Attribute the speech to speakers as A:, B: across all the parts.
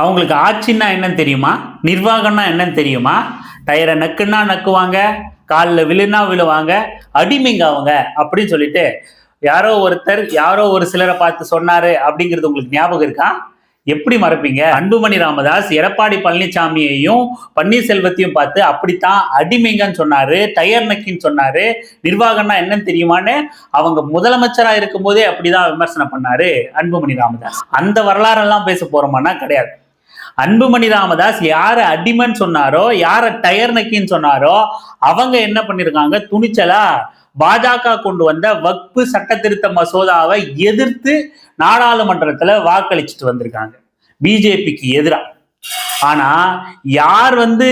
A: அவங்களுக்கு ஆட்சின்னா என்னன்னு தெரியுமா? நிர்வாகம்னா என்னன்னு தெரியுமா? டயரை நக்குன்னா நக்குவாங்க காலில் விழுனா விழுவாங்க அடிமைங்க அவங்க அப்படின்னு சொல்லிட்டு யாரோ ஒருத்தர் யாரோ ஒரு சிலரை பார்த்து சொன்னாரு அப்படிங்கிறது உங்களுக்கு ஞாபகம் இருக்கா? எப்படி மறப்பீங்க? அன்புமணி ராமதாஸ் எடப்பாடி பழனிசாமியையும் பன்னீர்செல்வத்தையும் பார்த்து அப்படித்தான் அடிமைங்கன்னு சொன்னாரு டயர் நக்கின்னு சொன்னாரு நிர்வாகம்னா என்னன்னு தெரியுமான்னு அவங்க முதலமைச்சரா இருக்கும்போதே அப்படிதான் விமர்சனம் பண்ணாரு அன்புமணி ராமதாஸ். அந்த வரலாறெல்லாம் பேச போறோமானா கிடையாது. அன்புமணி ராமதாஸ் யார அடிமன் சொன்னாரோ யார டயர் நக்கின்னு சொன்னாரோ அவங்க என்ன பண்ணிருக்காங்க? துணிச்சலா பாஜக கொண்டு வந்த வக்பு சட்ட திருத்த மசோதாவை எதிர்த்து நாடாளுமன்றத்துல வாக்களிச்சுட்டு வந்திருக்காங்க. பிஜேபிக்கு எதிராக ஆனா யார் வந்து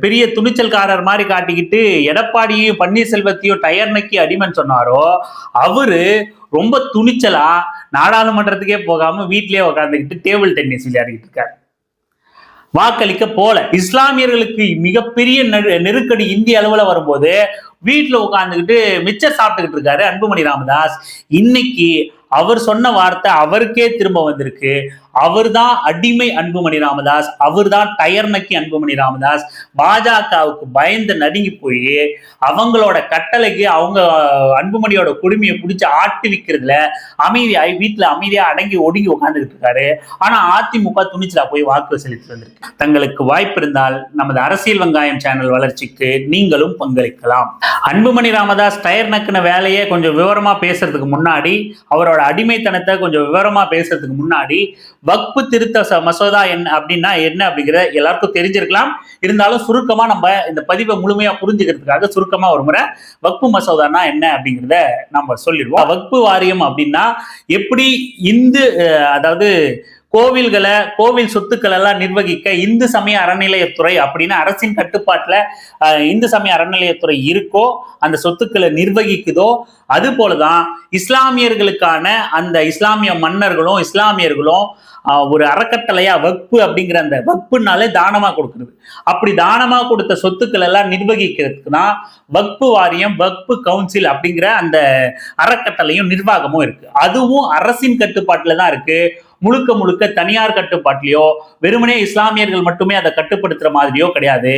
A: பெரிய துணிச்சல்காரர் மாதிரி காட்டிக்கிட்டு எடப்பாடியையும் பன்னீர்செல்வத்தையும் டயர் நக்கி அடிமன் சொன்னாரோ அவரு ரொம்ப துணிச்சலா நாடாளுமன்றத்துக்கே போகாம வீட்லயே உட்காந்துக்கிட்டு டேபிள் டென்னிஸ் விளையாடிக்கிட்டு இருக்காரு. வாக்களிக்க போல. இஸ்லாமியர்களுக்கு மிகப்பெரிய நெரு- நெருக்கடி இந்திய அளவுல வரும்போது வீட்டுல உட்காந்துக்கிட்டு மிச்சர் சாப்பிட்டுக்கிட்டு இருக்காரு அன்புமணி ராமதாஸ். இன்னைக்கு அவர் சொன்ன வார்த்தை அவருக்கே திரும்ப வந்திருக்கு. அவர்தான் அடிமை அன்புமணி ராமதாஸ். அவர்தான் டயர் நக்கி அன்புமணி ராமதாஸ். பாஜகவுக்கு பயந்து நடுங்கி போய் அவங்களோட கட்டளைக்கு அவங்க அன்புமணியோட குடுமையை பிடிச்சி ஆட்டி விற்கிறதுல அமைதியாகி வீட்டுல அமைதியா அடங்கி ஒடுங்கி உட்காந்துக்கிட்டு இருக்காரு. ஆனா அதிமுக துணிச்சலா போய் வாக்கு செலுத்தி வந்திருக்கு. தங்களுக்கு வாய்ப்பு இருந்தால் நமது அரசியல் வெங்காயம் சேனல் வளர்ச்சிக்கு நீங்களும் பங்களிக்கலாம். அன்புமணி ராமதாஸ் டயர் நக்கின வேலையை கொஞ்சம் விவரமா பேசுறதுக்கு முன்னாடி அவரோட அடிமைத்தனத்தை கொஞ்சம் விவரமா பேசுறதுக்கு முன்னாடி வக்பு திருத்த ச- மசோதா என்ன அப்படின்னா என்ன அப்படிங்கிற எல்லாருக்கும் தெரிஞ்சிருக்கலாம். இருந்தாலும் சுருக்கமா நம்ம இந்த பதிவை முழுமையா புரிஞ்சுக்கிறதுக்காக சுருக்கமா ஒரு முறை வக்பு மசோதானா என்ன அப்படிங்கிறத நம்ம சொல்லிடுவோம். வக்பு வாரியம் அப்படின்னா எப்படி இந்து அதாவது கோவில்களை கோவில் சொத்துக்கள் எல்லாம் நிர்வகிக்க இந்து சமய அறநிலையத்துறை அப்படின்னு அரசின் கட்டுப்பாட்டில் இந்து சமய அறநிலையத்துறை இருக்கோ அந்த சொத்துக்களை நிர்வகிக்குதோ அது போலதான் இஸ்லாமியர்களுக்கான அந்த இஸ்லாமிய மன்னர்களும் இஸ்லாமியர்களும் ஒரு அறக்கட்டளையா வக்பு அப்படிங்கிற அந்த வக்புனாலே தானமா கொடுக்குறது. அப்படி தானமா கொடுத்த சொத்துக்கள் எல்லாம் நிர்வகிக்கிறதுக்கு தான் வக்பு வாரியம் வக்பு கவுன்சில் அப்படிங்கிற அந்த அறக்கட்டளையும் நிர்வாகமும் இருக்கு. அதுவும் அரசின் கட்டுப்பாட்டில் தான் இருக்கு. முழுக்க முழுக்க தனியார் கட்டுப்பாட்டிலையோ வெறுமனே இஸ்லாமியர்கள் மட்டுமே அதை கட்டுப்படுத்துற மாதிரியோ கிடையாது.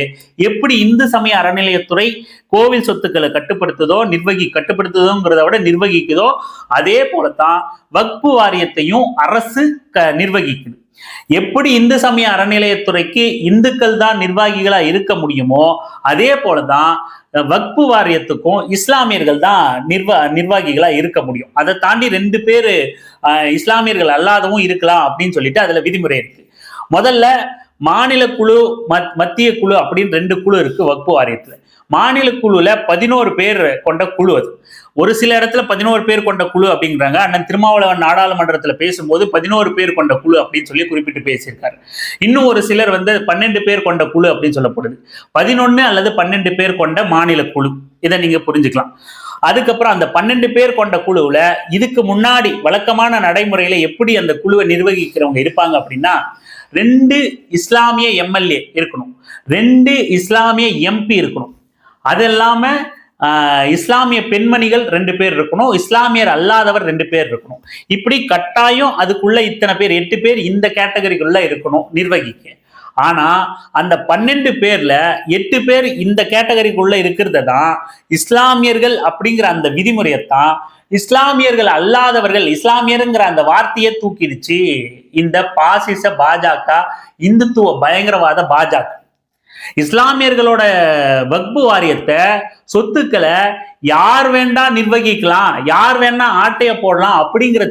A: எப்படி இந்து சமய அறநிலையத்துறை கோவில் சொத்துக்களை கட்டுப்படுத்துதோ நிர்வகி கட்டுப்படுத்துதோ கட்டுப்படுத்துதோங்கிறத விட நிர்வகிக்குதோ அதே போலத்தான் வக்பு வாரியத்தையும் அரசு க நிர்வகிக்குது. எப்படி இந்து சமய அறநிலையத்துறைக்கு இந்துக்கள் தான் நிர்வாகிகளா இருக்க முடியுமோ அதே போலதான் வக்பு வாரியத்துக்கும் இஸ்லாமியர்கள் தான் நிர்வா நிர்வாகிகளா இருக்க முடியும். அதை தாண்டி ரெண்டு பேர் இஸ்லாமியர்கள் அல்லாதவும் இருக்கலாம் அப்படின்னு சொல்லிட்டு அதுல விதிமுறை இருக்கு. முதல்ல மாநில குழு மத்- மத்திய குழு அப்படின்னு ரெண்டு குழு இருக்கு வக்பு வாரியத்துல. மாநில குழுல பதினோரு பேர் கொண்ட குழு அது. ஒரு சில இடத்துல பதினோரு பேர் கொண்ட குழு அப்படிங்கிறாங்க. அண்ணன் திருமாவளவன் நாடாளுமன்றத்தில் பேசும்போது பதினோரு பேர் கொண்ட குழு அப்படின்னு சொல்லி குறிப்பிட்டு பேசியிருக்காரு. இன்னும் ஒரு சிலர் வந்து பன்னெண்டு பேர் கொண்ட குழு அப்படின்னு சொல்லப்படுது. பதினொன்னு அல்லது பன்னெண்டு பேர் கொண்ட மாநில குழு. இதை நீங்க புரிஞ்சுக்கலாம். அதுக்கப்புறம் அந்த பன்னெண்டு பேர் கொண்ட குழுவில் இதுக்கு முன்னாடி வழக்கமான நடைமுறையில எப்படி அந்த குழுவை நிர்வகிக்கிறவங்க இருப்பாங்க அப்படின்னா ரெண்டு இஸ்லாமிய எம்எல்ஏ இருக்கணும். ரெண்டு இஸ்லாமிய எம்பி இருக்கணும். அது இல்லாமல் இஸ்லாமிய பெண்மணிகள் ரெண்டு பேர் இருக்கணும் இஸ்லாமியர் அல்லாதவர் ரெண்டு பேர் இருக்கணும். இப்படி கட்டாயம் அதுக்குள்ள இத்தனை பேர் எட்டு பேர் இந்த கேட்டகரிக்குள்ள இருக்கணும் நிர்வகிக்க. ஆனா அந்த பன்னெண்டு பேர்ல எட்டு பேர் இந்த கேட்டகரிக்குள்ள இருக்கிறத தான் இஸ்லாமியர்கள் அப்படிங்கிற அந்த விதிமுறையத்தான் இஸ்லாமியர்கள் அல்லாதவர்கள் இஸ்லாமியருங்கிற அந்த வார்த்தையை தூக்கிடுச்சு. இந்த பாசிச பாஜக இந்துத்துவ பயங்கரவாத பாஜக. இஸ்லாமியர்களோட வக்பு வாரியத்தை சொத்துக்களை யார் வேண்டா நிர்வகிக்கலாம் யார் வேணா ஆட்டைய போடலாம் அப்படிங்கிற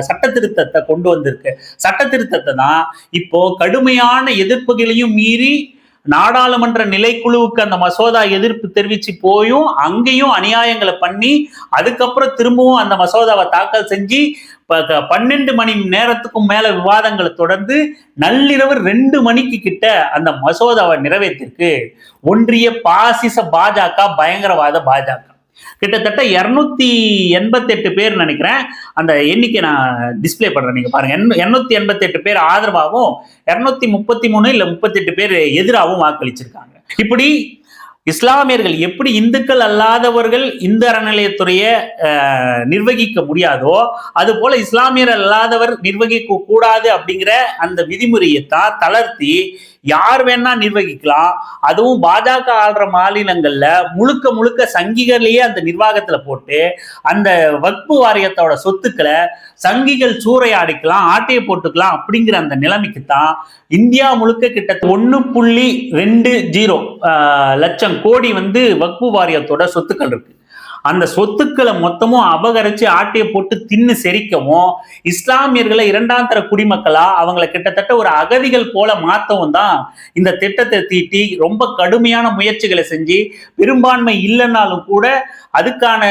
A: சட்ட திருத்தத்தை கொண்டு வந்திருக்கு. சட்ட திருத்தத்தை தான் இப்போ கடுமையான எதிர்ப்புகளையும் மீறி நாடாளுமன்ற நிலைக்குழுவுக்கு அந்த மசோதா எதிர்ப்பு தெரிவிச்சு போயும் அங்கேயும் அநியாயங்களை பண்ணி அதுக்கப்புறம் திரும்பவும் அந்த மசோதாவை தாக்கல் செஞ்சு ப- பன்னெண்டு மணி நேரத்துக்கும் மேல விவாதங்களை தொடர்ந்து நள்ளிரவு ரெண்டு மணிக்கு கிட்ட அந்த மசோதாவை நிறைவேற்றிருக்கு. ஒன்றிய பாசிச பாஜக பயங்கரவாத பாஜக. கிட்டத்தட்ட இருநூத்தி எண்பத்தெட்டு பேர் நினைக்கிறேன். அந்த எண்ணிக்கை நான் டிஸ்பிளே பண்றேன். நீங்க பாருங்க. இருநூத்தி எண்பத்தெட்டு பேர் ஆதரவாகவும் இருநூத்தி முப்பத்தி மூணு இல்ல முப்பத்தெட்டு பேர் எதிராகவும் வாக்களிச்சிருக்காங்க. இப்படி இஸ்லாமியர்கள் எப்படி இந்துக்கள் அல்லாதவர்கள் இந்து அறநிலையத்துறையை நிர்வகிக்க முடியாதோ அது போல இஸ்லாமியர் அல்லாதவர் நிர்வகிக்க கூடாது அப்படிங்கிற அந்த விதிமுறையை தான் தளர்த்தி யார் வேணா நிர்வகிக்கலாம். அதுவும் பாஜக ஆள்ற மாநிலங்கள்ல முழுக்க முழுக்க சங்கிகளையே அந்த நிர்வாகத்துல போட்டு அந்த வக்பு வாரியத்தோட சொத்துக்களை சங்கிகள் சூறையாடிக்கலாம் ஆட்டையை போட்டுக்கலாம் அப்படிங்கிற அந்த நிலைமைக்கு தான் இந்தியா முழுக்க கிட்ட ஒன்று புள்ளி ரெண்டு ஜீரோ லட்சம் கோடி வந்து வக்பு வாரியத்தோட சொத்துக்கள் இருக்கு. அந்த சொத்துக்களை மொத்தமும் அபகரிச்சு ஆட்டையை போட்டு தின்னு செரிக்கவும் இஸ்லாமியர்களை இரண்டாம் தர குடிமக்களா அவங்களை கிட்டத்தட்ட ஒரு அகதிகள் போல மாத்தவும் தான் இந்த திட்டத்தை தீட்டி ரொம்ப கடுமையான முயற்சிகளை செஞ்சு பெரும்பான்மை இல்லைன்னாலும் கூட அதுக்கான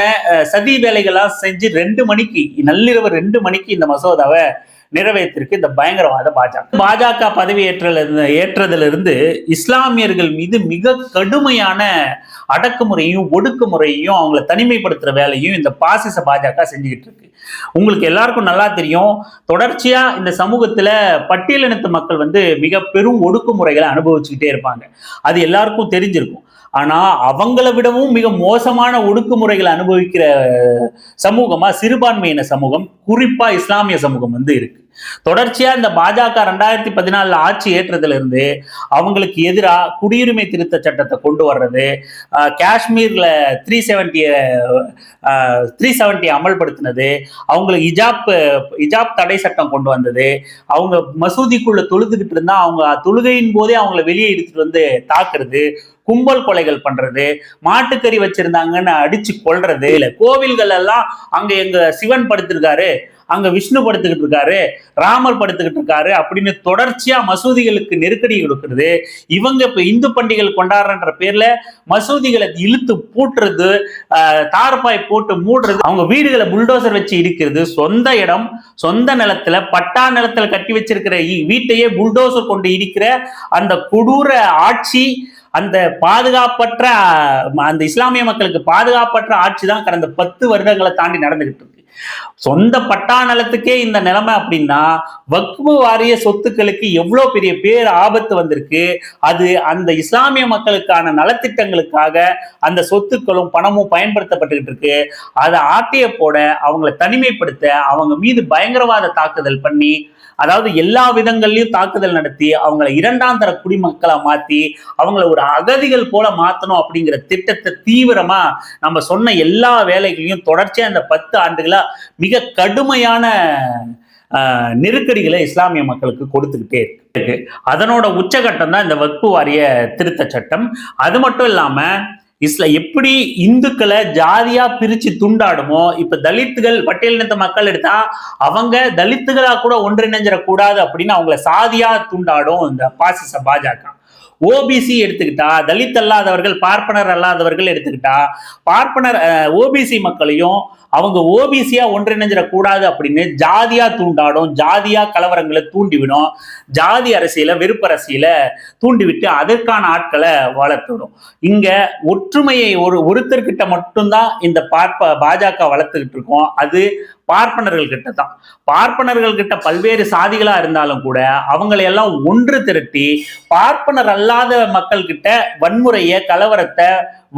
A: சதி வேலைகளா செஞ்சு ரெண்டு மணிக்கு நள்ளிரவு ரெண்டு மணிக்கு இந்த மசோதாவை நிறைவேற்றிருக்கு. இந்த பயங்கரவாத பாஜக. பாஜக பதவியேற்றல ஏற்றதுல ஏற்றதிலிருந்து இஸ்லாமியர்கள் மீது மிக கடுமையான அடக்குமுறையும் ஒடுக்குமுறையும் அவங்கள தனிமைப்படுத்துற வேலையும் இந்த பாசிச பாஜக செஞ்சுக்கிட்டு இருக்கு. உங்களுக்கு எல்லாருக்கும் நல்லா தெரியும். தொடர்ச்சியா இந்த சமூகத்துல பட்டியலினத்து மக்கள் வந்து மிக பெரும் ஒடுக்குமுறைகளை அனுபவிச்சுக்கிட்டே இருப்பாங்க. அது எல்லாருக்கும் தெரிஞ்சிருக்கும். ஆனா அவங்கள விடவும் மிக மோசமான ஒடுக்குமுறைகளை அனுபவிக்கிற சமூகமா சிறுபான்மையின சமூகம் குறிப்பா இஸ்லாமிய சமூகம் வந்து இருக்கு. தொடர்ச்சியா இந்த பாஜக ரெண்டாயிரத்தி பதினாலுல ஆட்சி ஏற்றதுல இருந்து அவங்களுக்கு எதிராக குடியுரிமை திருத்த சட்டத்தை கொண்டு வர்றது காஷ்மீர்ல த்ரீ செவன்ட்டிய த்ரீ செவன்ட்டி அமல்படுத்தினது அவங்களுக்கு இஜாப் இஜாப் தடை சட்டம் கொண்டு வந்தது அவங்க மசூதிக்குள்ள தொழுதுகிட்டு இருந்தா அவங்க தொழுகையின் போதே அவங்கள வெளியே எடுத்துட்டு வந்து தாக்குறது கும்பல் கொலைகள் பண்றது மாட்டுக்கறி வச்சிருந்தாங்கன்னு அடிச்சு கொள்றது இல்ல கோவில்கள் எல்லாம் அங்க எங்க சிவன் படுத்திருக்காரு அங்க விஷ்ணு படுத்துக்கிட்டு இருக்காரு ராமர் படுத்துக்கிட்டு இருக்காரு அப்படின்னு தொடர்ச்சியா மசூதிகளுக்கு நெருக்கடி கொடுக்கறது. இவங்க இப்ப இந்து பண்டிகைகள் கொண்டாடுறன்ற பேர்ல மசூதிகளை இழுத்து பூட்டுறது தார்பாய் போட்டு மூடுறது அவங்க வீடுகளை புல்டோசர் வச்சு இடிக்கிறது சொந்த இடம் சொந்த நிலத்துல பட்டா நிலத்துல கட்டி வச்சிருக்கிற வீட்டையே புல்டோசர் கொண்டு இடிக்கிற அந்த கொடூர ஆட்சி அந்த பாதுகாப்பற்ற அந்த இஸ்லாமிய மக்களுக்கு பாதுகாப்பற்ற ஆட்சி தான் கடந்த பத்து வருடங்களை தாண்டி நடந்துகிட்டு இருக்கு. சொந்த பட்டா நலத்துக்கே இந்த நிலைமை அப்படின்னா வக்பு வாரிய சொத்துக்களுக்கு எவ்வளவு பெரிய பேர் ஆபத்து வந்திருக்கு அது அந்த இஸ்லாமிய மக்களுக்கான நலத்திட்டங்களுக்காக அந்த சொத்துக்களும் பணமும் பயன்படுத்தப்பட்டுக்கிட்டு இருக்கு. அதை ஆட்டிய போட அவங்கள தனிமைப்படுத்த அவங்க மீது பயங்கரவாத தாக்குதல் பண்ணி அதாவது எல்லா விதங்கள்லையும் தாக்குதல் நடத்தி அவங்கள இரண்டாம் தர குடிமக்களா மாத்தி அவங்கள ஒரு அகதிகள் போல மாத்தணும் அப்படிங்கிற திட்டத்தை தீவிரமா நம்ம சொன்ன எல்லா வேலைகளையும் தொடர்ச்சியா இந்த பத்து ஆண்டுகளா மிக கடுமையான நெருக்கடிகளை இஸ்லாமிய மக்களுக்கு கொடுத்துக்கிட்டே இருக்கு. அதனோட உச்சகட்டம் தான் இந்த வக்பு வாரிய திருத்த சட்டம். அது மட்டும் இல்லாம இஸ்ல எப்படி இந்துக்களை ஜாதியா பிரிச்சு துண்டாடுமோ இப்ப தலித்துகள் பட்டியலினத்த மக்கள் எடுத்தா அவங்க தலித்துகளா கூட ஒன்றிணைஞ்சிடக்கூடாது அப்படின்னு அவங்கள சாதியா துண்டாடும் இந்த பாசிச பாஜக. ஓபிசி எடுத்துக்கிட்டா தலித் அல்லாதவர்கள் பார்ப்பனர் அல்லாதவர்கள் எடுத்துக்கிட்டா பார்ப்பனர் ஓபிசி மக்களையும் அவங்க ஓபிசியா ஒன்றிணைஞ்சிடக்கூடாது அப்படின்னு ஜாதியா தூண்டாடும் ஜாதியா கலவரங்களை தூண்டிவிடும் ஜாதி அரசியல வெறுப்பு அரசியல தூண்டிவிட்டு அதற்கான ஆட்களை வளர்த்துடும் இங்க ஒற்றுமையை ஒரு ஒருத்தர்கிட்ட மட்டும்தான் இந்த பார்ப்ப பாஜக வளர்த்துக்கிட்டு இருக்கோம். அது பார்ப்பனர்கள் கிட்ட தான் பார்ப்பனர்கள் கிட்ட பல்வேறு சாதிகளா இருந்தாலும் கூட அவங்களை எல்லாம் ஒன்று திரட்டி பார்ப்பனர் அல்லாத மக்கள் கிட்ட வன்முறைய கலவரத்தை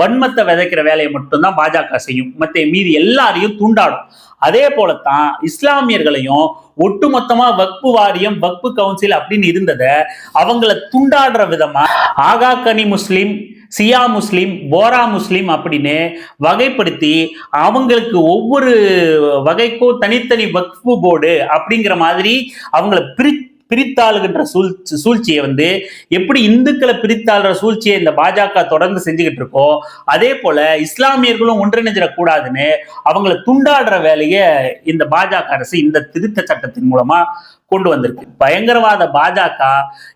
A: வன்மத்தை விதைக்கிற வேலையை மட்டும்தான் பாஜக செய்யும். மத்திய மீதி எல்லாரையும் தூண்டாடும். அதே போலத்தான் இஸ்லாமியர்களையும் ஒட்டுமொத்தமா வக்பு வாரியம் வக்பு கவுன்சில் அப்படின்னு இருந்ததை அவங்கள துண்டாடுற விதமா ஆகா கனி முஸ்லிம் சியா முஸ்லிம் போரா முஸ்லிம் அப்படின்னு வகைப்படுத்தி அவங்களுக்கு ஒவ்வொரு வகைக்கும் தனித்தனி வக்ஃபு போர்டு அப்படிங்கிற மாதிரி அவங்கள பிரி பிரித்தாளுகின்ற சூழ்ச்சி சூழ்ச்சியை வந்து எப்படி இந்துக்களை பிரித்தாளுற சூழ்ச்சியை இந்த பாஜக தொடர்ந்து செஞ்சுக்கிட்டு இருக்கோ அதே போல இஸ்லாமியர்களும் ஒன்றிணைஞ்சிடக்கூடாதுன்னு அவங்களை துண்டாடுற வேலையை இந்த பாஜக அரசு இந்த திருத்த சட்டத்தின் மூலமா கொண்டு வந்திருக்கு. பயங்கரவாத பாஜக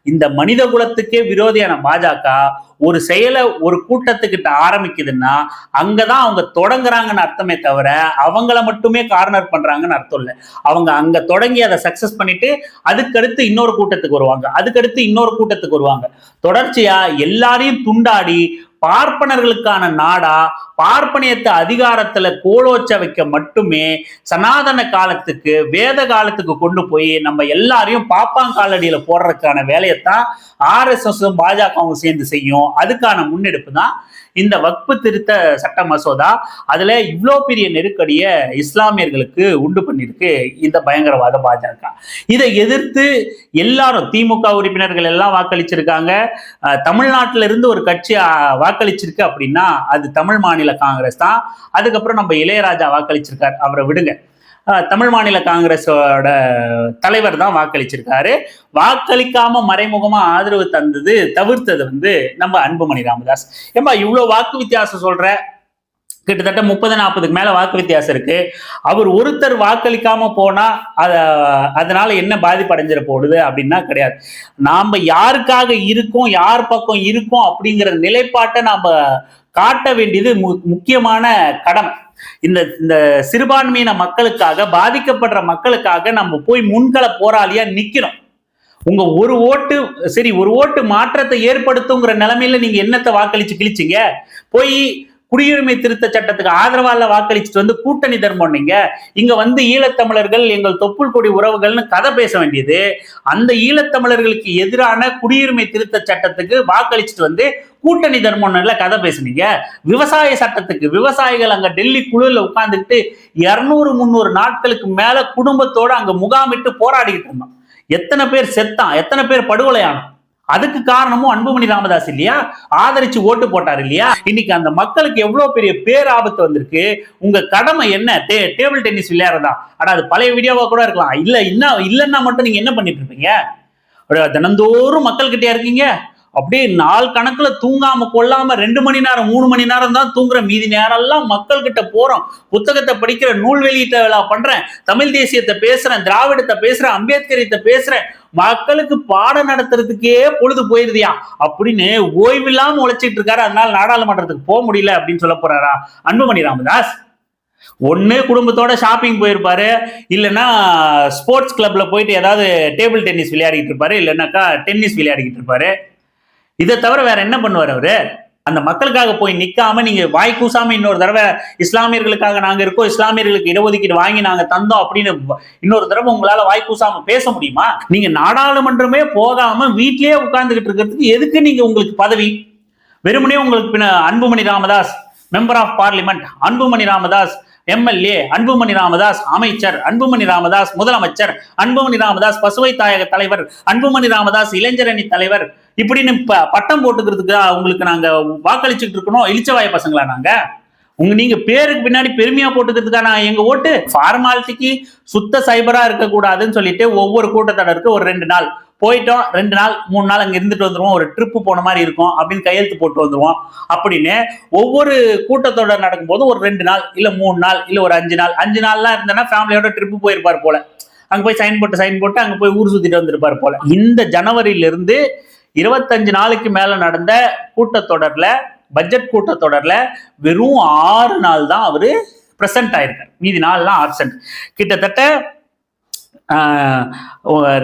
A: இந்த மனித குலத்துக்கே விரோதியான பாஜக ஒரு செயலை ஒரு கூட்டத்துக்கிட்ட ஆரம்பிக்குதுன்னா அங்கதான் அவங்க தொடங்குறாங்கன்னு அர்த்தமே தவிர அவங்கள மட்டுமே கார்னர் பண்றாங்கன்னு அர்த்தம் இல்லை. அவங்க அங்க தொடங்கி அதை சக்சஸ் பண்ணிட்டு அதுக்கடுத்து இன்னொரு கூட்டத்துக்கு வருவாங்க. அதுக்கடுத்து இன்னொரு கூட்டத்துக்கு வருவாங்க. தொடர்ச்சியா எல்லாரையும் துண்டாடி பார்ப்பனர்களுக்கான நாடா பார்ப்பனியத்தை அதிகாரத்துல கோலோச்ச வைக்க மட்டுமே சனாதன காலத்துக்கு வேத காலத்துக்கு கொண்டு போய் நம்ம எல்லாரையும் பாப்பாங்காலடியில போடுறதுக்கான வேலையைத்தான் ஆர்எஸ்எஸும் பாஜகவும் சேர்ந்து செய்யும். அதுக்கான முன்னெடுப்பு தான் இந்த வக்பு திருத்த சட்ட மசோதா. அதுல இவ்வளோ பெரிய நெருக்கடியை இஸ்லாமியர்களுக்கு உண்டு பண்ணிருக்கு இந்த பயங்கரவாத பாஜக. இதை எதிர்த்து எல்லாரும் திமுக உறுப்பினர்கள் எல்லாம் வாக்களிச்சிருக்காங்க. தமிழ்நாட்டில தமிழ்நாட்டுல இருந்து ஒரு கட்சி வாக்களிச்சிருக்கு அப்படின்னா அது தமிழ் மாநில காங்கிரஸ் தான். அதுக்கப்புறம் நம்ம இளையராஜா வாக்களிச்சிருக்காரு அவரை விடுங்க. தமிழ் மாநில காங்கிரஸோட தலைவர் தான் வாக்களிச்சிருக்காரு. வாக்களிக்காம மறைமுகமா ஆதரவு தந்தது தவிர்த்தது வந்து நம்ம அன்புமணி ராமதாஸ். ஏம்பா இவ்வளவு வாக்கு வித்தியாசம் சொல்ற? கிட்டத்தட்ட முப்பது நாற்பதுக்கு மேல வாக்கு வித்தியாசம் இருக்கு. அவர் ஒருத்தர் வாக்களிக்காம போனா அத அதனால என்ன பாதிப்பு அடைஞ்சிட போடுது அப்படின்னா கிடையாது. நாம யாருக்காக இருக்கோம் யார் பக்கம் இருக்கோம் அப்படிங்கிற நிலைப்பாட்டை நாம காட்ட வேண்டியது மு- முக்கியமான கடம். இந்த இந்த சிறுபான்மையின மக்களுக்காக பாதிக்கப்படுற மக்களுக்காக நம்ம போய் முன்கள போராளியா நிக்கிறோம் உங்க ஒரு ஓட்டு சரி ஒரு ஓட்டு மாற்றத்தை ஏற்படுத்துங்கிற நிலைமையில நீங்க என்னத்தை வாக்களிச்சு கிழிச்சீங்க? போய் குடியுரிமை திருத்த சட்டத்துக்கு ஆதரவால வாக்களிச்சுட்டு வந்து கூட்டணி தர்மம் நீங்க. இங்க வந்து ஈழத்தமிழர்கள் எங்கள் தொப்புள் கொடி உறவுகள்னு கதை பேச வேண்டியது. அந்த ஈழத்தமிழர்களுக்கு எதிரான குடியுரிமை திருத்த சட்டத்துக்கு வாக்களிச்சுட்டு வந்து கூட்டணி தர்மம்ல கதை பேசுனீங்க. விவசாய சட்டத்துக்கு விவசாயிகள் அங்க டெல்லி குழுல உட்கார்ந்துக்கிட்டு இருநூறு முந்நூறு நாட்களுக்கு மேல குடும்பத்தோட அங்க முகாமிட்டு போராடிக்கிட்டு இருந்தோம். எத்தனை பேர் செத்தான் எத்தனை பேர் படுகொலையானோம் அதுக்கு காரணமும் அன்புமணி ராமதாஸ் இல்லையா? ஆதரிச்சு ஓட்டு போட்டார் இல்லையா? இன்னைக்கு அந்த மக்களுக்கு எவ்வளவு பெரிய பேராபத்து வந்திருக்கு? உங்க கடமை என்ன? டே டேபிள் டென்னிஸ் விளையாடுறதா? ஆனா அது பழைய வீடியோவா கூட இருக்கலாம். இல்ல இன்னும் இல்லைன்னா மட்டும் நீங்க என்ன பண்ணிட்டு இருப்பீங்க? தினந்தோறும் மக்கள்கிட்டயா இருக்கீங்க? அப்படியே நாள் கணக்குல தூங்காம கொள்ளாம ரெண்டு மணி நேரம் மூணு மணி நேரம் தான் தூங்குற மீதி நேரம் எல்லாம் மக்கள் கிட்ட போறோம். புத்தகத்தை படிக்கிற நூல் வெளியீட்ட விழா பண்றேன் தமிழ் தேசியத்தை பேசுறேன் திராவிடத்தை பேசுறேன் அம்பேத்கரியத்தை பேசுறேன். மக்களுக்கு பாடம் நடத்துறதுக்கே பொழுது போயிருதியா? அப்படின்னு ஓய்வில்லாம உழைச்சிட்டு இருக்காரு. அதனால நாடாளுமன்றத்துக்கு போக முடியல அப்படின்னு சொல்ல போறாரா அன்புமணி ராமதாஸ்? ஒண்ணு குடும்பத்தோட ஷாப்பிங் போயிருப்பாரு. இல்லைன்னா ஸ்போர்ட்ஸ் கிளப்ல போயிட்டு ஏதாவது டேபிள் டென்னிஸ் விளையாடிட்டு இருப்பாரு. இல்லைன்னாக்கா டென்னிஸ் விளையாடிக்கிட்டு இருப்பாரு. இதை தவிர வேற என்ன பண்ணுவார் அவரு? அந்த மக்களுக்காக போய் நிக்காம நீங்க வாய் கூசாம இன்னொரு தடவை இஸ்லாமியர்களுக்காக நாங்க இருக்கோம் இஸ்லாமியர்களுக்கு இடஒதுக்கீடு வாங்கி நாங்க தந்தோம் அப்படின்னு இன்னொரு தடவை உங்களால வாய் கூசாம பேச முடியுமா? நீங்க நாடாளுமன்றமே போகாம வீட்லயே உட்கார்ந்துகிட்டு இருக்கிறதுக்கு எதுக்கு நீங்க உங்களுக்கு பதவி? வெறுமனே உங்களுக்கு பின்ன Anbumani Ramadoss member of parliament Anbumani Ramadoss MLA Anbumani Ramadoss அமைச்சர் அன்புமணி ராமதாஸ் முதலமைச்சர் அன்புமணி ராமதாஸ் பசுவை தாயக தலைவர் அன்புமணி ராமதாஸ் இளைஞரணி தலைவர். இப்படின்னு ப- பட்டம் போட்டுக்கிறதுக்கு உங்களுக்கு நாங்க வாக்களிச்சுட்டு இருக்கணும். இளிச்சவாய பசங்களா நாங்க? உங்க நீங்க பேருக்கு பின்னாடி பெருமையா போட்டுக்கிறதுக்கான எங்க ஓட்டு? ஃபார்மாலிட்டிக்கு சுத்த சைபரா இருக்கக்கூடாதுன்னு சொல்லிட்டு ஒவ்வொரு கூட்டத்தொடருக்கு ஒரு ரெண்டு நாள். போயிட்டோம் ரெண்டு நாள் மூணு நாள் அங்க இருந்துட்டு வந்துருவோம் ஒரு ட்ரிப்பு போன மாதிரி இருக்கும் அப்படின்னு கையெழுத்து போட்டு வந்துருவோம். அப்படின்னு ஒவ்வொரு கூட்டத்தொடர் நடக்கும்போது ஒரு ரெண்டு நாள் இல்ல மூணு நாள் இல்ல ஒரு அஞ்சு நாள். அஞ்சு நாள்லாம் இருந்தேன்னா ஃபேமிலியோட ட்ரிப்பு போயிருப்பார் போல. அங்க போய் சைன் போட்டு சைன் போட்டு அங்க போய் ஊர் சுத்திட்டு வந்திருப்பார் போல. இந்த ஜனவரியில இருந்து இருபத்தஞ்சு நாளுக்கு மேல நடந்த கூட்டத்தொடர்ல பட்ஜெட் கூட்டத்தொடர்ல வெறும் ஆறு நாள் தான் அவரு பிரசன்ட் ஆயிருக்காரு. மீதி நாள்லாம் ஆப்சன்ட் கிட்டத்தட்ட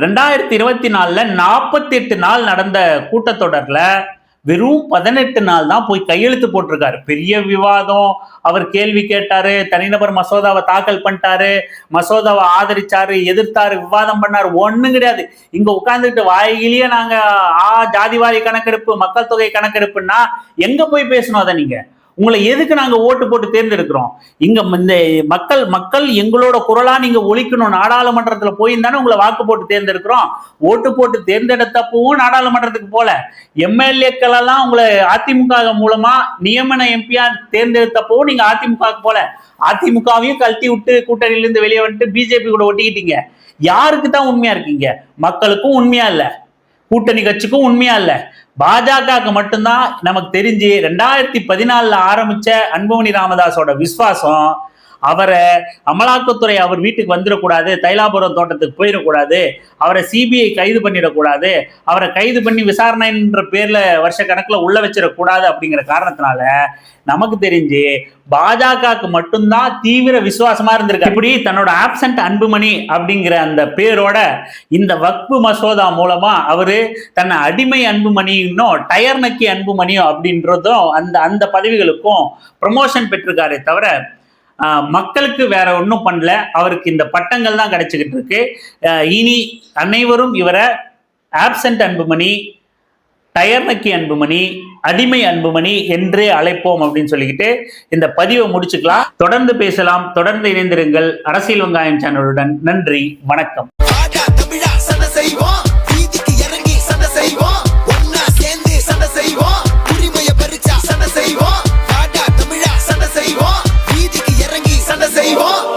A: ரெண்டாயிரத்தி இருபத்தி நாலில் நாற்பத்தி எட்டு நாள் நடந்த கூட்டத்தொடரில் வெறும் பதினெட்டு நாள் தான் போய் கையெழுத்து போட்டிருக்காரு. பெரிய விவாதம். அவர் கேள்வி கேட்டாரு. தனிநபர் மசோதாவை தாக்கல் பண்ணிட்டாரு. மசோதாவை ஆதரிச்சாரு எதிர்த்தாரு விவாதம் பண்ணாரு. ஒன்றும் கிடையாது. இங்க உட்காந்துட்டு வாயிலேயே நாங்க ஆ ஜாதிவாரி கணக்கெடுப்பு மக்கள் தொகை கணக்கெடுப்புன்னா எங்க போய் பேசணும் அதை நீங்க? உங்களை எதுக்கு நாங்க ஓட்டு போட்டு தேர்ந்தெடுக்கிறோம்? இங்க இந்த மக்கள் மக்கள் எங்களோட குரலா நீங்க ஒழிக்கணும். நாடாளுமன்றத்துல போயிருந்தானே உங்களை வாக்கு போட்டு தேர்ந்தெடுக்கிறோம். ஓட்டு போட்டு தேர்ந்தெடுத்தப்பவும் நாடாளுமன்றத்துக்கு போல. எம்எல்ஏக்கள் எல்லாம் உங்களை அதிமுக மூலமா நியமன எம்பியா தேர்ந்தெடுத்தப்பவும் நீங்க அதிமுக போல. அதிமுகவையும் கழட்டி விட்டு கூட்டணியிலேருந்து வெளியே வந்துட்டு பிஜேபி கூட ஒட்டிக்கிட்டீங்க. யாருக்கு தான் உண்மையா இருக்கீங்க? மக்களுக்கும் உண்மையா இல்ல. கூட்டணி கட்சிக்கும் உண்மையா இல்ல. பாஜகவுக்கு மட்டும்தான் நமக்கு தெரிஞ்சு ரெண்டாயிரத்தி பதினாலுல ஆரம்பிச்ச அன்புமணி ராமதாஸோட விசுவாசம் அவரை அமலாக்கத்துறை அவர் வீட்டுக்கு வந்துடக்கூடாது தைலாபுரம் தோட்டத்துக்கு போயிடக்கூடாது அவரை சிபிஐ கைது பண்ணிடக்கூடாது அவரை கைது பண்ணி விசாரணைன்ற பேரில் வருஷ கணக்குல உள்ள வச்சிடக்கூடாது அப்படிங்கிற காரணத்தினால நமக்கு தெரிஞ்சு பாஜகவுக்கு மட்டும்தான் தீவிர விசுவாசமா இருந்திருக்கு இப்படி தன்னோட ஆப்சண்ட் அன்புமணி அப்படிங்கிற அந்த பேரோட இந்த வக்பு மசோதா மூலமா அவரு தன்னை அடிமை அன்புமணியும் டயர் நக்கி அன்புமணியும் அப்படின்றதும் அந்த அந்த பதவிகளுக்கும் ப்ரமோஷன் பெற்றிருக்காரே தவிர மக்களுக்கு வேற ஒன்றும் பண்ணல. அவருக்கு இந்த பட்டங்கள் தான் கிடைச்சிக்கிட்டு இருக்கு. இனி அனைவரும் இவரை ஆப்சண்ட் அன்புமணி டயர் நக்கி அன்புமணி அடிமை அன்புமணி என்றே அழைப்போம் அப்படின்னு சொல்லிக்கிட்டு இந்த பதிவை முடிச்சுக்கலாம். தொடர்ந்து பேசலாம். தொடர்ந்து இணைந்திருங்கள். அரசியல் வெங்காயம் சேனலுடன் நன்றி. வணக்கம்.
B: செய்வோம். 愛を